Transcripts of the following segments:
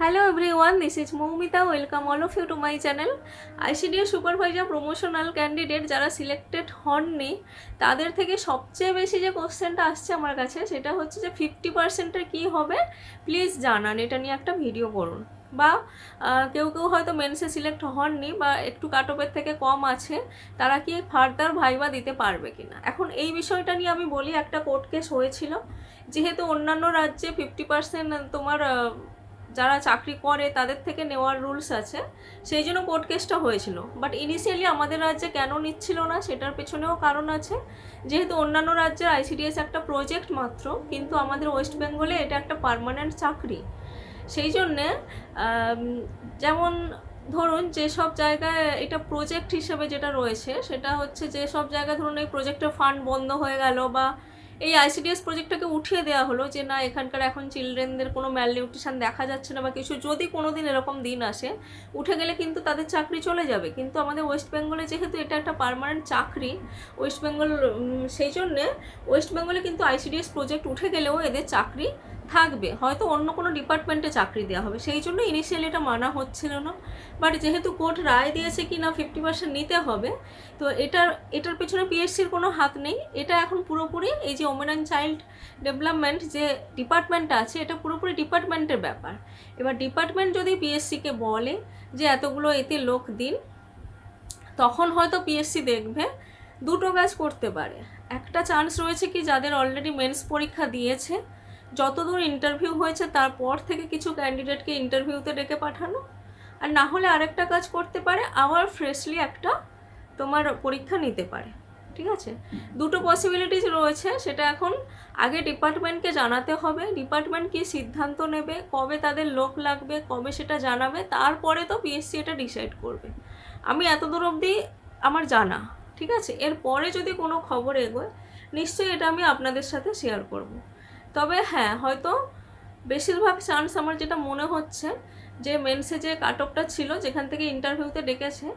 Hello everyone this is Moumita welcome all of you to my channel ICDS supervisor promotional candidate যারা selected হননি, তাদের থেকে সবচেয়ে বেশি যে কোশ্চেনটা আসছে আমার কাছে, সেটা হচ্ছে যে ফিফটি পার্সেন্টের কী হবে? প্লিজ জানান, এটা নিয়ে একটা ভিডিও করুন। বা কেউ কেউ হয়তো মেন্সে সিলেক্ট হননি বা একটু কাটপের থেকে কম আছে, তারা কি ফার্দার ভাইবা দিতে পারবে কি না এখন এই বিষয়টা নিয়ে আমি বলি, একটা কোর্ট কেস হয়েছিল। যেহেতু অন্যান্য রাজ্যে ফিফটি পার্সেন্ট তোমার যারা চাকরি করে তাদের থেকে নেওয়ার রুলস আছে। সেই জন্য কোর্ট কেসটা হয়েছিল। বাট ইনিশিয়ালি আমাদের রাজ্যে কেন নিচ্ছিল না সেটার পেছনেও কারণ আছে। যেহেতু অন্যান্য রাজ্যের আইসিডিএস একটা প্রজেক্ট মাত্র, কিন্তু আমাদের ওয়েস্ট বেঙ্গলে এটা একটা পার্মানেন্ট চাকরি। সেই জন্যে যেমন ধরুন যেসব জায়গায় এটা প্রজেক্ট হিসেবে যেটা রয়েছে, সেটা হচ্ছে যে সব জায়গায় ধরুন এই প্রজেক্টের ফান্ড বন্ধ হয়ে গেল বা এই আইসিডিএস প্রজেক্টটাকে উঠিয়ে দেওয়া হলো যে, না, এখানকার এখন চিলড্রেনদের কোনো ম্যালনিউট্রিশন দেখা যাচ্ছে না বা কিছু, যদি কোনো দিন এরকম দিন আসে, উঠে গেলে কিন্তু তাদের চাকরি চলে যাবে। কিন্তু আমাদের ওয়েস্ট বেঙ্গলে যেহেতু এটা একটা পারমানেন্ট চাকরি ওয়েস্ট বেঙ্গল সেই জন্যে ওয়েস্ট বেঙ্গলে কিন্তু আইসিডিএস প্রজেক্ট উঠে গেলেও এদের চাকরি থাকবে। হয়তো অন্য কোনো ডিপার্টমেন্টে চাকরি দেওয়া হবে। সেই জন্য ইনিশিয়ালি এটা মানা হচ্ছিল না। বাট যেহেতু কোর্ট রায় দিয়েছে কি না ফিফটি পার্সেন্ট নিতে হবে, তো এটার এটার পেছনে পিএসসির কোনো হাত নেই। এটা এখন পুরোপুরি এই যে ওমেন অ্যান্ড চাইল্ড ডেভেলপমেন্ট যে ডিপার্টমেন্টটা আছে, এটা পুরোপুরি ডিপার্টমেন্টের ব্যাপার। এবার ডিপার্টমেন্ট যদি পিএসসিকে বলে যে এতগুলো এতে লোক দিন, তখন হয়তো পিএসসি দেখবে দুটো কাজ করতে পারে। একটা চান্স রয়েছে কি যাদের অলরেডি মেন্স পরীক্ষা দিয়েছে যতদূর ইন্টারভিউ হয়েছে, তারপর থেকে কিছু ক্যান্ডিডেটকে ইন্টারভিউতে ডেকে পাঠানো। আর না হলে আরেকটা কাজ করতে পারে, আবার ফ্রেশলি একটা তোমার পরীক্ষা নিতে পারে। ঠিক আছে? দুটো পসিবিলিটিস রয়েছে, সেটা এখন আগে ডিপার্টমেন্টকে জানাতে হবে ডিপার্টমেন্ট কি সিদ্ধান্ত নেবে, কবে তাদের লোক লাগবে, কবে সেটা জানাবে, তারপরে তো পিএসসি এটা ডিসাইড করবে। আমি এত দূর অবধি আমার জানা, ঠিক আছে? এরপরে যদি কোনো খবর এগোয়, নিশ্চয়ই এটা আমি আপনাদের সাথে শেয়ার করব। তবে হ্যাঁ হয়তো বেশিরভাগ চান্স আমার যেটা মনে হচ্ছে যে মেন্সে যে কাট অফটা ছিল, যেখান থেকে ইন্টারভিউতে ডেকেছে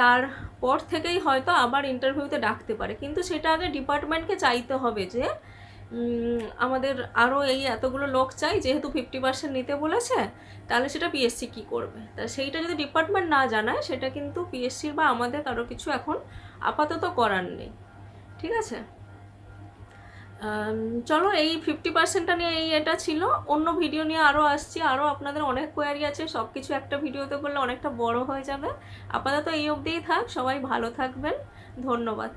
তারপর থেকেই হয়তো আবার ইন্টারভিউতে ডাকতে পারে। কিন্তু সেটা আগে ডিপার্টমেন্টকে চাইতে হবে যে আমাদের আরও এই এতগুলো লোক চাই, যেহেতু ফিফটি পার্সেন্ট নিতে বলেছে, তাহলে সেটা পিএসসি কী করবে? তা সেইটা যদি ডিপার্টমেন্ট না জানায়, সেটা কিন্তু পিএসসির বা আমাদের কারও কিছু এখন আপাতত করার নেই। ঠিক আছে? চলো এই ফিফটি পার্সেন্টটা নিয়ে এই এটা ছিল। অন্য ভিডিও নিয়ে আরও আসছি। আরও আপনাদের অনেক কোয়ারি আছে। সব কিছু একটা ভিডিওতে করলে অনেকটা বড় হয়ে যাবে। আপাতত এই অবধিই থাক। সবাই ভালো থাকবেন। ধন্যবাদ।